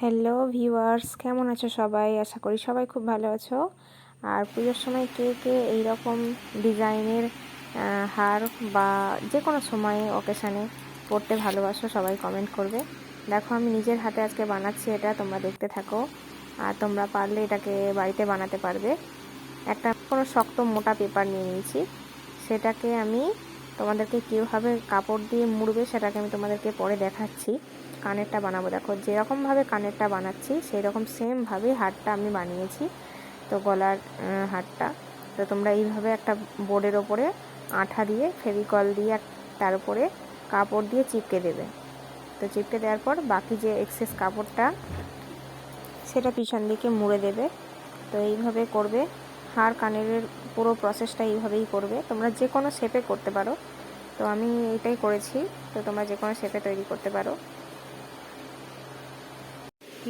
Hello viewers কেমন আছো সবাই? আশা করি সবাই খুব ভালো আছো। আর পুজোর সময় কে কে এইরকম ডিজাইনের হার বা যে কোনো সময়ে অকেশানে পড়তে ভালোবাসো, সবাই কমেন্ট করবে। দেখো, আমি নিজের হাতে আজকে বানাচ্ছি এটা, তোমরা দেখতে থাকো। আর তোমরা পারলে এটাকে বাড়িতে বানাতে পারবে। একটা কোনো শক্ত মোটা পেপার নিয়ে নিয়েছি। সেটাকে আমি তোমাদেরকে কীভাবে কাপড় দিয়ে মুড়বে, সেটাকে আমি তোমাদেরকে পরে দেখাচ্ছি। কানেরটা বানাবো। দেখো যেরকমভাবে কানেরটা বানাচ্ছি সেই রকম সেমভাবেই হারটা আমি বানিয়েছি। তো গলার হারটা। তো তোমরা এইভাবে একটা বোর্ডের ওপরে আঠা দিয়ে, ফেভিকল দিয়ে তার উপরে কাপড় দিয়ে চিপকে দেবে। তো চিপকে দেওয়ার পর বাকি যে এক্সেস কাপড়টা, সেটা পিছন দিকে মুড়ে দেবে। তো এইভাবে করবে। হার কানের পুরো প্রসেসটা এইভাবেই করবে। তোমরা যে কোনো শেপে করতে পারো। তো আমি এইটাই করেছি। তো তোমরা যে কোনো শেপে তৈরি করতে পারো।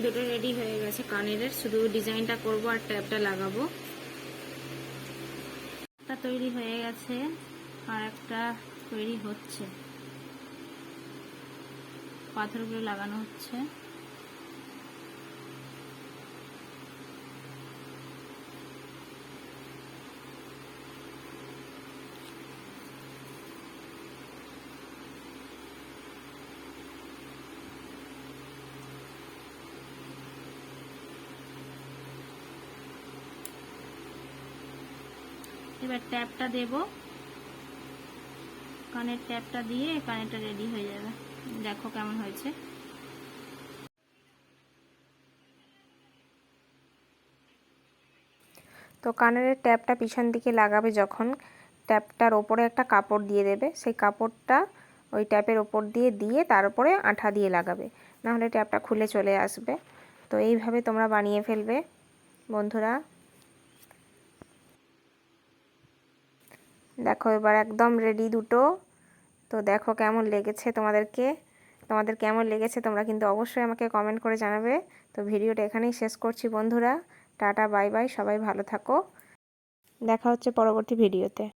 দুটো রেডি হয়ে গেছে কানের শুধু ডিজাইনটা করব আর ট্যাপটা লাগাবো। একটা তৈরি হয়ে গেছে আর একটা তৈরি হচ্ছে। পাথরগুলো লাগানো হচ্ছে। এবার ট্যাপটা দেব। কানের ট্যাপটা দিয়ে কানেরটা রেডি হয়ে যাবে। দেখো কেমন হয়েছে। তো কানের ট্যাপটা পিছন দিকে লাগাবে যখন। ট্যাপটার ওপরে একটা কাপড় দিয়ে দেবে। সেই কাপড়টা ওই ট্যাপের ওপর দিয়ে দিয়ে তার উপরে আঠা দিয়ে লাগাবে। নাহলে ট্যাপটা খুলে চলে আসবে। তো এইভাবে তোমরা বানিয়ে ফেলবে। বন্ধুরা দেখো এবার একদম রেডি দুটো। তো দেখো কেমন লেগেছে তোমাদেরকে। তোমাদের কেমন লেগেছে তোমরা কিন্তু অবশ্যই আমাকে কমেন্ট করে জানাবে। তো ভিডিওটা এখানেই শেষ করছি বন্ধুরা। টাটা বাই বাই সবাই ভালো থাকো। দেখা হচ্ছে পরবর্তী ভিডিওতে